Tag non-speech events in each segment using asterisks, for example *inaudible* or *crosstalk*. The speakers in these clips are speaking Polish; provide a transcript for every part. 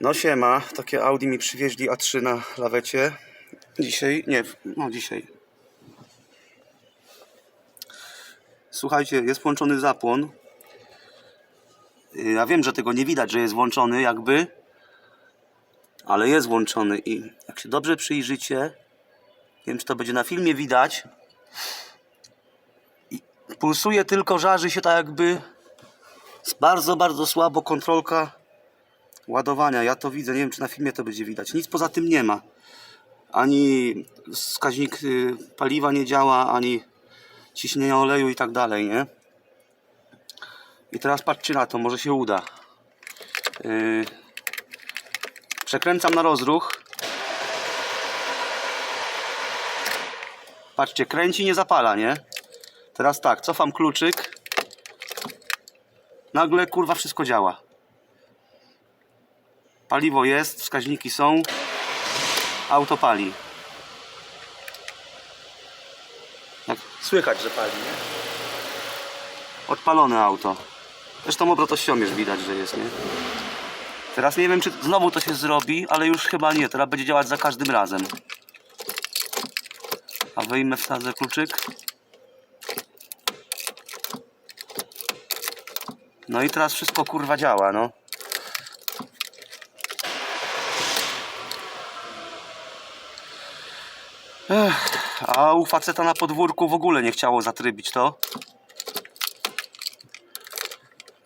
No siema, takie Audi mi przywieźli A3 na lawecie. Dzisiaj, nie, no dzisiaj. Słuchajcie, jest włączony zapłon. Ja wiem, że tego nie widać, że jest włączony jakby. Ale jest włączony i jak się dobrze przyjrzycie, nie wiem czy to będzie na filmie widać. Pulsuje tylko, żarzy się tak jakby bardzo, bardzo słabo kontrolka ładowania. Ja to widzę, nie wiem czy na filmie to będzie widać. Nic poza tym nie ma. Ani wskaźnik y, paliwa nie działa, ani ciśnienia oleju i tak dalej, nie? I teraz patrzcie na to, może się uda. Yy, przekręcam na rozruch. Patrzcie, kręci, nie zapala, nie? Teraz tak, cofam kluczyk. Nagle kurwa wszystko działa. Paliwo jest, wskaźniki są. Auto pali. Słychać, że pali, nie? Odpalone auto. Zresztą obrotościomierz widać, że jest, nie? Teraz nie wiem, czy znowu to się zrobi, ale już chyba nie. Teraz będzie działać za każdym razem. A wyjmę, wsadzę kluczyk. No i teraz wszystko kurwa działa, no. Ech, a u faceta na podwórku w ogóle nie chciało zatrybić to.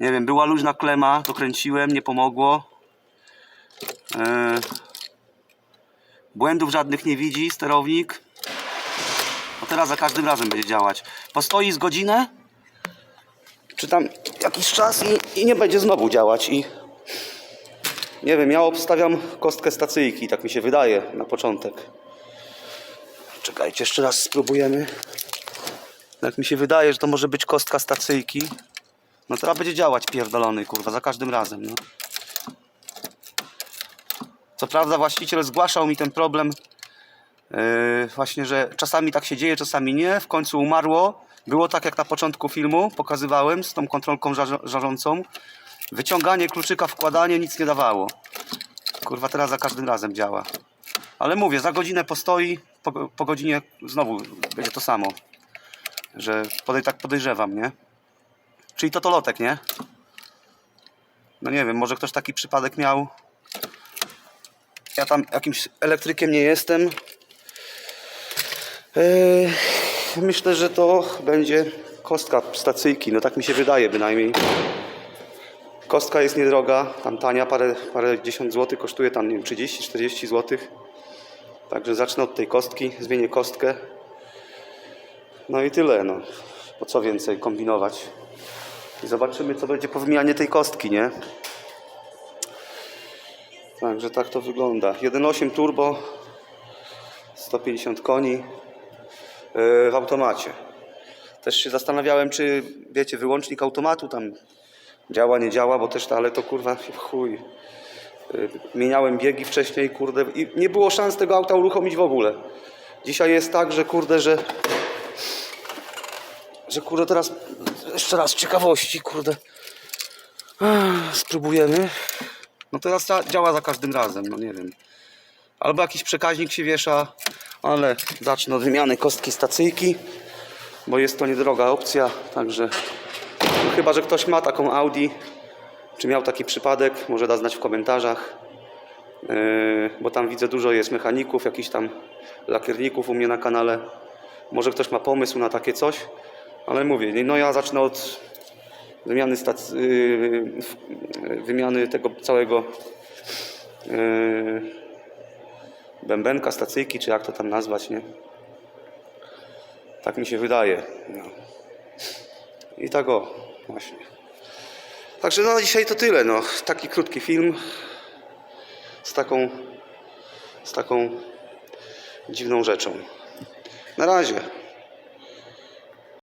Nie wiem, była luźna klema, dokręciłem, nie pomogło. E, błędów żadnych nie widzi sterownik. A teraz za każdym razem będzie działać. Postoi z godzinę, czy tam jakiś czas i, i nie będzie znowu działać. I nie wiem, ja obstawiam kostkę stacyjki, tak mi się wydaje na początek. Czekajcie, jeszcze raz spróbujemy. Jak mi się wydaje, że to może być kostka stacyjki. No teraz będzie działać pierdolony, kurwa, za każdym razem, no. Co prawda właściciel zgłaszał mi ten problem yy, właśnie, że czasami tak się dzieje, czasami nie. W końcu umarło. Było tak jak na początku filmu, pokazywałem z tą kontrolką żar żarzącą. Wyciąganie kluczyka, wkładanie nic nie dawało. Kurwa, teraz za każdym razem działa. Ale mówię, za godzinę postoi, po, po godzinie znowu będzie to samo. Że podej, tak podejrzewam, nie? Czyli to to lotek, nie? No nie wiem, może ktoś taki przypadek miał. Ja tam jakimś elektrykiem nie jestem. Eee, myślę, że to będzie kostka stacyjki. No tak mi się wydaje bynajmniej. Kostka jest niedroga, tam tania, parę, parę dziesiąt złotych kosztuje tam, nie wiem, 30-40 złotych. Także zacznę od tej kostki, zmienię kostkę. No i tyle, no. Po co więcej kombinować. I zobaczymy, co będzie po wymianie tej kostki, nie? Także tak to wygląda. 1.8 turbo, 150 koni yy, w automacie. Też się zastanawiałem, czy wiecie, wyłącznik automatu tam działa, nie działa, bo też ale to kurwa *laughs* chuj. Yy, Mieniałem biegi wcześniej, kurde, i nie było szans tego auta uruchomić w ogóle. Dzisiaj jest tak, że kurde, że że kurde teraz jeszcze raz ciekawości, kurde. Spróbujemy. No teraz działa za każdym razem, no nie wiem. Albo jakiś przekaźnik się wiesza, ale zacznę od wymiany kostki stacyjki, bo jest to niedroga opcja, także no chyba, że ktoś ma taką Audi, czy miał taki przypadek, może da znać w komentarzach. Yy, bo tam widzę dużo jest mechaników, jakichś tam lakierników u mnie na kanale. Może ktoś ma pomysł na takie coś, ale mówię, no ja zacznę od wymiany, stac- yy, w- wymiany tego całego yy, bębenka, stacyjki, czy jak to tam nazwać, nie? Tak mi się wydaje. No. I tak o, właśnie. Także no dzisiaj to tyle, no. Taki krótki film z taką, z taką dziwną rzeczą. Na razie.